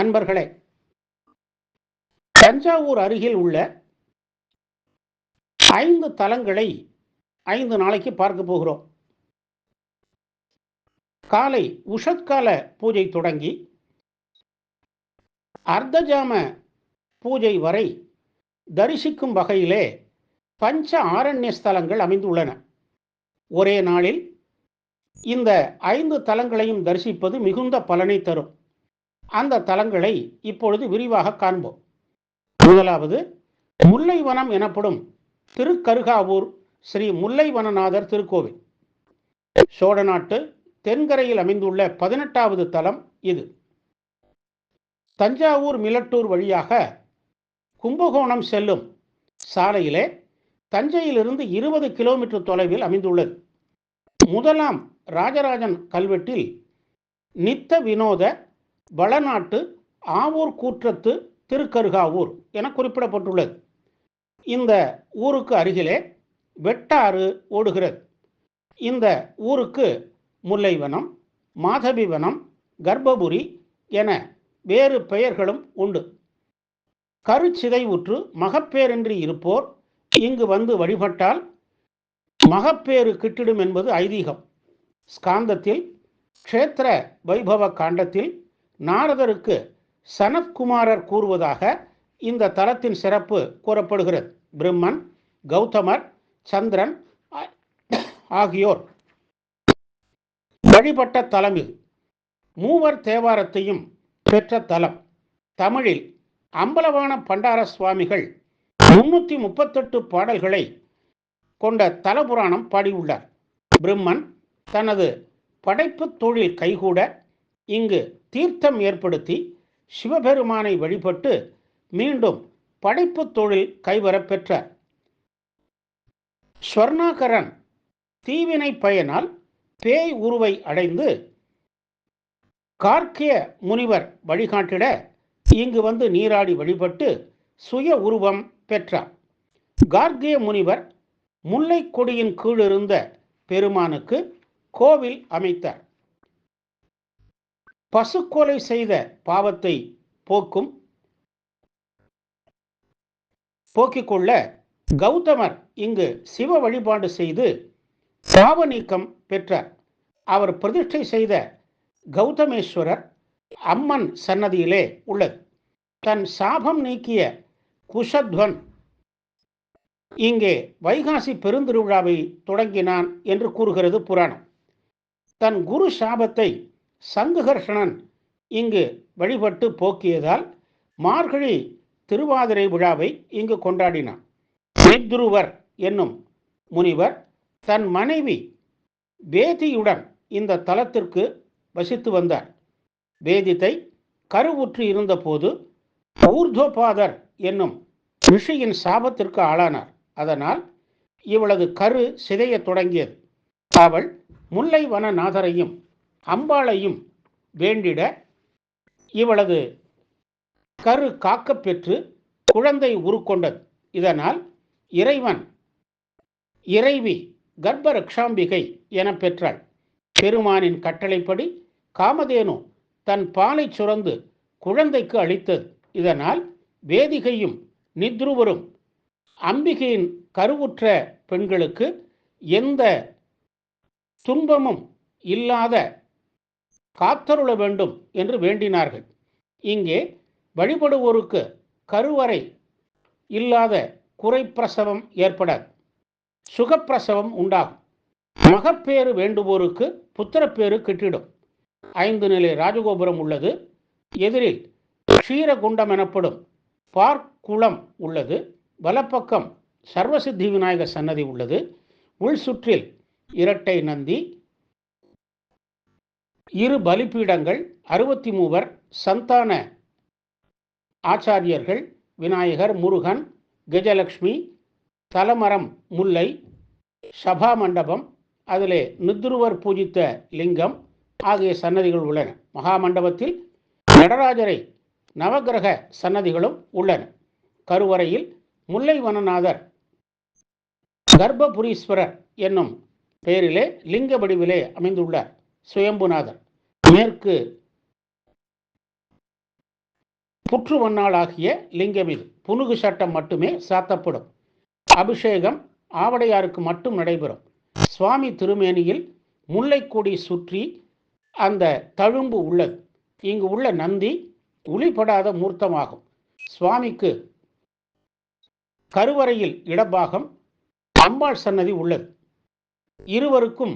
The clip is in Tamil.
அன்பர்களே தஞ்சாவூர் அருகில் உள்ள ஐந்து தலங்களை ஐந்து நாளைக்கு பார்க்க போகிறோம். காலை உஷத்கால பூஜை தொடங்கி அர்த்தஜாம பூஜை வரை தரிசிக்கும் வகையிலே பஞ்ச ஆரண்ய ஸ்தலங்கள் அமைந்துள்ளன. ஒரே நாளில் இந்த ஐந்து தலங்களையும் தரிசிப்பது மிகுந்த பலனை தரும். அந்த தலங்களை இப்பொழுது விரிவாக காண்போம். முதலாவது முல்லைவனம் எனப்படும் திருக்கருகாவூர் ஸ்ரீ முல்லைவனநாதர் திருக்கோவில். சோழநாட்டு தென்கரையில் அமைந்துள்ள பதினெட்டாவது தலம் இது. தஞ்சாவூர் மிலட்டூர் வழியாக கும்பகோணம் செல்லும் சாலையிலே தஞ்சையிலிருந்து இருபது கிலோமீட்டர் தொலைவில் அமைந்துள்ளது. முதலாம் ராஜராஜன் கல்வெட்டில் நித்த வினோத வளநாட்டு ஆவூர் கூற்றத்து திருக்கருகாவூர் என குறிப்பிடப்பட்டுள்ளது. இந்த ஊருக்கு அருகிலே வெட்டாறு ஓடுகிறது. இந்த ஊருக்கு முல்லைவனம் மாதவிவனம் கர்ப்பபுரி என வேறு பெயர்களும் உண்டு. கருச்சிதைவுற்று மகப்பேரின்றி இருப்போர் இங்கு வந்து வழிபட்டால் மகப்பேறு கிட்டிடும் என்பது ஐதீகம். ஸ்காந்தத்தில் க்ஷேத்திர வைபவ காண்டத்தில் நாரதருக்கு சனத்குமாரர் கூறுவதாக இந்த தலத்தின் சிறப்பு கூறப்படுகிறது. பிரம்மன் கௌதமர் சந்திரன் ஆகியோர். வழிபட்ட தலம் இது மூவர் தேவாரத்தையும் பெற்ற தலம். தமிழில் அம்பலவான பண்டார சுவாமிகள் முன்னூற்றி முப்பத்தெட்டு பாடல்களை கொண்ட தலபுராணம் பாடியுள்ளார். பிரம்மன் தனது படைப்பு தொழில் கைகூட இங்கு தீர்த்தம் ஏற்படுத்தி சிவபெருமானை வழிபட்டு மீண்டும் படைப்பு தொழில் கைவரப் பெற்றார் ஸ்வர்ணாகரன் தீவினை பயனால் பேய் உருவை அடைந்து கார்க்கிய முனிவர் வழிகாட்டிட இங்கு வந்து நீராடி வழிபட்டு சுய உருவம் பெற்றார். கார்கிய முனிவர் முல்லை கொடியின் கீழிருந்த பெருமானுக்கு கோவில் அமைத்தார். பசுக்கொலை செய்த பாவத்தை போக்கும் போக்கிக் கொள்ள கௌதமர் இங்கு சிவ வழிபாடு செய்து பாவ நீக்கம் பெற்றார் அவர் பிரதிஷ்டை செய்த கௌதமேஸ்வரர் அம்மன் சன்னதியிலே உள்ளது. தன் சாபம் நீக்கிய குஷத்வன் இங்கே வைகாசி பெருந்திருவிழாவை தொடங்கினான் என்று கூறுகிறது புராணம். தன் குரு சாபத்தை சங்குகர்ஷணன் இங்கு வழிபட்டு போக்கியதால் மார்கழி திருவாதிரை விழாவை இங்கு கொண்டாடினான். நித்ருவர் என்னும் முனிவர் தன் மனைவி வேதியுடன் இந்த தலத்திற்கு வசித்து வந்தார். வேதித்தை கருவுற்று இருந்தபோது ஊர்தோபாதர் என்னும் ரிஷியின் சாபத்திற்கு ஆளானார். அதனால் இவளது கரு சிதையத் தொடங்கியது. அவள் முல்லை வனநாதரையும் அம்பாளையும் வேண்டிட இவளது கரு காக்கப்பெற்று குழந்தை உருக்கொண்டது. இதனால் இறைவன் இறைவி கர்ப்ப ரக்ஷாம்பிகை என பெற்றாள். பெருமானின் கட்டளைப்படி காமதேனு தன் பாலை சுரந்து குழந்தைக்கு அளித்தது. இதனால் வேதிகையும் நித்ருவரும் அம்பிகையின் கருவுற்ற பெண்களுக்கு எந்த துன்பமும் இல்லாத காத்தருள வேண்டும் என்று வேண்டினார்கள். இங்கே வழிபடுவோருக்கு கருவறை இல்லாத குறைப்பிரசவம் ஏற்படாது சுகப்பிரசவம் உண்டாகும். மகப்பேறு வேண்டுவோருக்கு புத்திரப்பேறு கிட்டிடும். ஐந்து நிலை ராஜகோபுரம் உள்ளது. எதிரில் க்ஷீரகுண்டம் எனப்படும் பார்க்குளம் உள்ளது. வலப்பக்கம் சர்வசித்தி விநாயகர் சன்னதி உள்ளது. உள் சுற்றில் இரட்டை நந்தி இரு பலிப்பீடங்கள் அறுபத்தி மூவர் சந்தான ஆச்சாரியர்கள் விநாயகர் முருகன் கஜலக்ஷ்மி தலமரம் முல்லை சபா மண்டபம் அதிலே நித்ருவர் பூஜித்த லிங்கம் ஆகிய சன்னதிகள் உள்ளன. மகாமண்டபத்தில் நடராஜரை நவகிரக சன்னதிகளும் உள்ளன. கருவறையில் முல்லை வனநாதர் கர்ப்பபுரீஸ்வரர் என்னும் பெயரிலே லிங்க வடிவிலே அமைந்துள்ளார். சுயம்புநாதன். மேற்கு புற்று வண்ணாளாகிய லிங்கம் இது புனுகு சட்டம் மட்டுமே சாத்தப்படும். அபிஷேகம் ஆவடையாருக்கு மட்டும் நடைபெறும். சுவாமி திருமேனியில் முல்லைக்கொடி சுற்றி அந்த தழும்பு உள்ளது. இங்கு உள்ள நந்தி ஒளிப்படாத மூர்த்தமாகும். சுவாமிக்கு கருவறையில் இடபாகம் அம்பாள் சன்னதி உள்ளது. இருவருக்கும்